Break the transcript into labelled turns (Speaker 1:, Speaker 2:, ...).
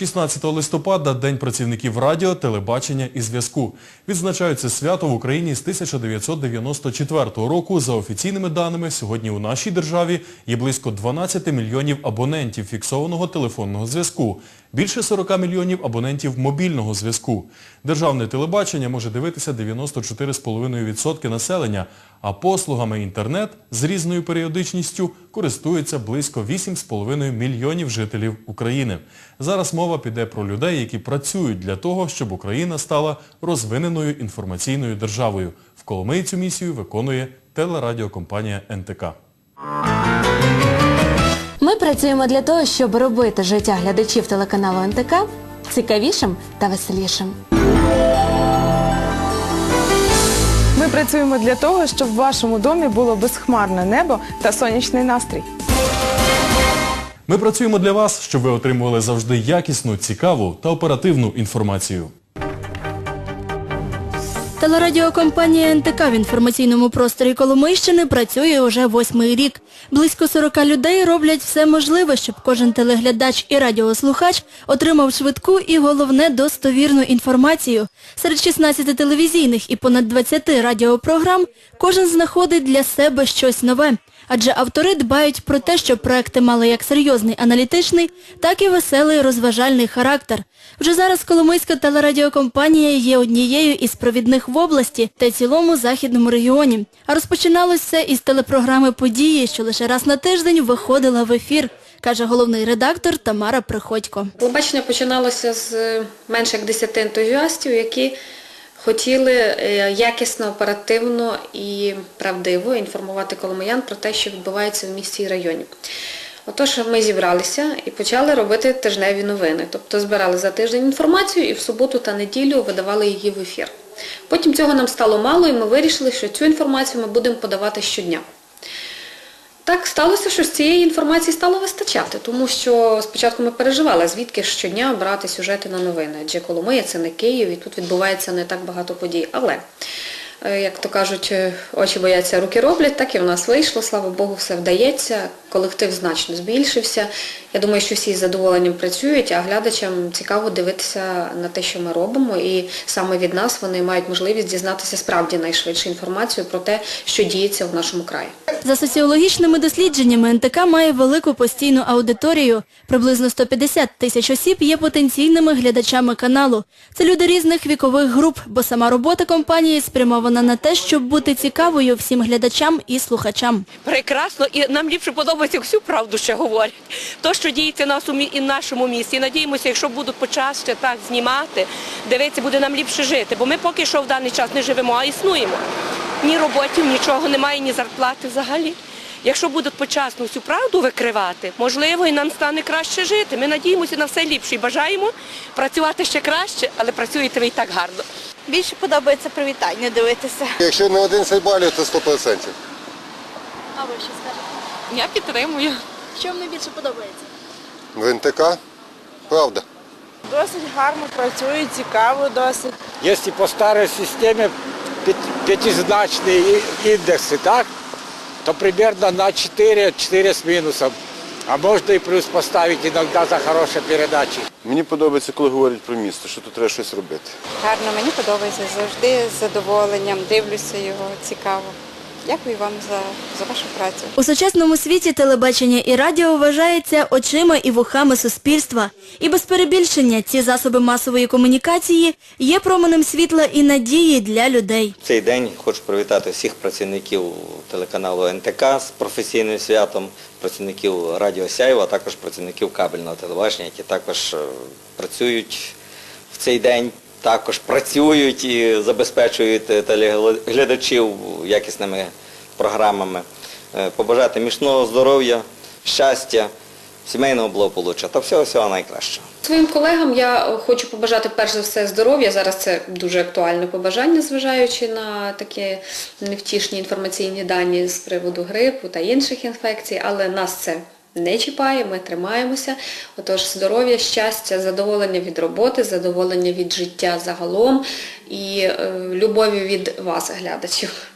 Speaker 1: 16 листопада – День працівників радіо, телебачення і зв'язку. Відзначаються свято в Україні з 1994 року. За офіційними даними, сьогодні у нашій державі є близько 12 мільйонів абонентів фіксованого телефонного зв'язку, більше 40 мільйонів абонентів мобільного зв'язку. Державне телебачення може дивитися 94,5% населення, а послугами інтернет з різною періодичністю користується близько 8,5 мільйонів жителів України. Зараз мова піде про людей, які працюють для того, щоб Україна стала розвиненою інформаційною державою. В Коломиї цю місію виконує телерадіокомпанія НТК.
Speaker 2: Працюємо для того, щоб робити життя глядачів телеканалу НТК цікавішим та веселішим.
Speaker 3: Ми працюємо для того, щоб в вашому домі було безхмарне небо та сонячний настрій.
Speaker 1: Ми працюємо для вас, щоб ви отримували завжди якісну, цікаву та оперативну інформацію.
Speaker 4: Телерадіокомпанія НТК в інформаційному просторі Коломийщини працює уже восьмий рік. Близько 40 людей роблять все можливе, щоб кожен телеглядач і радіослухач отримав швидку і, головне, достовірну інформацію. Серед 16 телевізійних і понад 20 радіопрограм кожен знаходить для себе щось нове. Адже автори дбають про те, щоб проекти мали як серйозний аналітичний, так і веселий розважальний характер. Вже зараз Коломийська телерадіокомпанія є однією із провідних в області та цілому західному регіоні. А розпочиналось все із телепрограми «Події», що лише раз на тиждень виходила в ефір, каже головний редактор Тамара Приходько.
Speaker 5: Телебачення починалося з е, менше як 10 ентузіастів, які хотіли е, якісно, оперативно і правдиво інформувати коломиян про те, що відбувається в місті і районі. Отож, ми зібралися і почали робити тижневі новини. Тобто збирали за тиждень інформацію і в суботу та неділю видавали її в ефір. Потім цього нам стало мало, і ми вирішили, що цю інформацію ми будемо подавати щодня. Так сталося, що з цієї інформації стало вистачати, тому що спочатку ми переживали, звідки щодня брати сюжети на новини. Адже Коломия це не Київ, і тут відбувається не так багато подій. Але, е, як то кажуть, е, очі бояться, руки роблять, так і в нас вийшло, слава Богу, все вдається. Колектив значно збільшився. Я думаю, що всі з задоволенням працюють, а глядачам цікаво дивитися на те, що ми робимо. І саме від нас вони мають можливість дізнатися справді найшвидше інформацію про те, що діється в нашому краї.
Speaker 4: За соціологічними дослідженнями НТК має велику постійну аудиторію. Приблизно 150 тисяч осіб є потенційними глядачами каналу. Це люди різних вікових груп, бо сама робота компанії спрямована на те, щоб бути цікавою всім глядачам і слухачам.
Speaker 6: прекрасно і нам ліпше подобається всю правду ще говорять. То, що діється нас у і в нашому місті. І надіємося, якщо будуть почаще так знімати, дивитися, буде нам ліпше жити. Бо ми поки що в даний час не живемо, а існуємо. Ні роботів, нічого немає, ні зарплати взагалі. Якщо будуть почасно всю правду викривати, можливо, і нам стане краще жити. Ми надіємося на все ліпше і бажаємо працювати ще краще, але працюєте ви і так гарно.
Speaker 7: Більше подобається привітання дивитися.
Speaker 8: Якщо не 11 балів, то 100%.
Speaker 4: А ви що скажете?
Speaker 6: Я підтримую.
Speaker 4: Що вам найбільше подобається?
Speaker 8: В НТК правда.
Speaker 3: Досить гарно працює, цікаво досить.
Speaker 9: Если по старой системе пят- пятизначные и- индексы, так, то примерно на 4, 4 с минусом. А можна і плюс поставити іноді за хороші передачі.
Speaker 10: Мені подобається, коли говорять про місто, що тут треба щось робити.
Speaker 7: Гарно, мені подобається завжди з задоволенням. Дивлюся його, цікаво. Дякую вам за, за вашу працю.
Speaker 4: У сучасному світі телебачення і радіо вважається очима і вухами суспільства. І без перебільшення ці засоби масової комунікації є променем світла і надії для людей.
Speaker 11: В цей день хочу привітати всіх працівників телеканалу НТК з професійним святом, працівників Радіо Сяєва, а також працівників кабельного телебачення, які також е, працюють в цей день, також працюють і забезпечують е, телеглядачів якісними програмами. Е, Побажати міцного здоров'я, щастя, сімейного благополуччя та всього-всього найкращого.
Speaker 5: Своїм колегам я хочу побажати перш за все здоров'я. Зараз це дуже актуальне побажання, зважаючи на такі невтішні інформаційні дані з приводу грипу та інших інфекцій, але нас це не чіпає, ми тримаємося. Отож, здоров'я, щастя, задоволення від роботи, задоволення від життя загалом і е, любові від вас, глядачів.